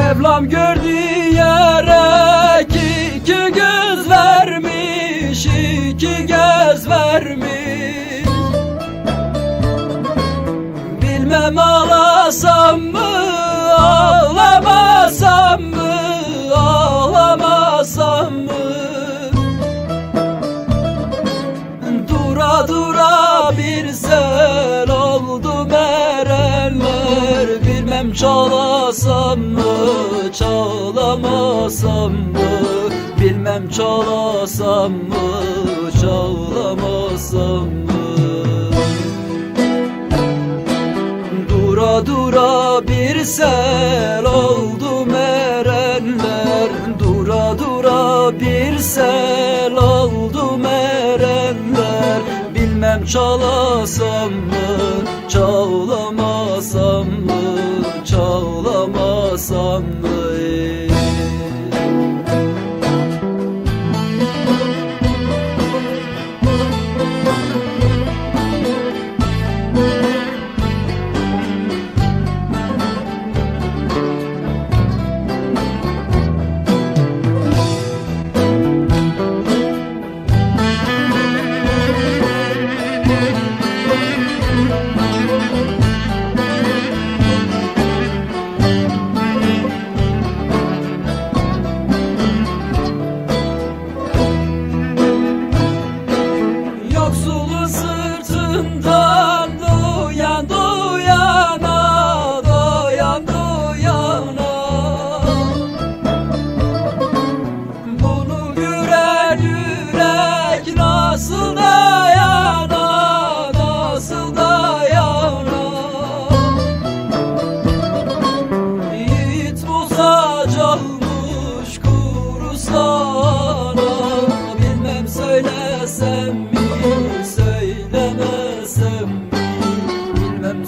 Anam gördü yere iki göz vermiş iki göz vermiş. Bilmem ağlasam mı ağlamasam mı ağlamasam mı? Dura dura bir sel çalasam mı çalamasam mı? Bilmem çalasam mı çalamasam mı? Dura dura bir sel oldu erenler. Dura dura bir sel oldu erenler. Bilmem çalasam mı çalamasam mı çalamasam aklımda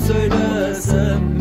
söylesem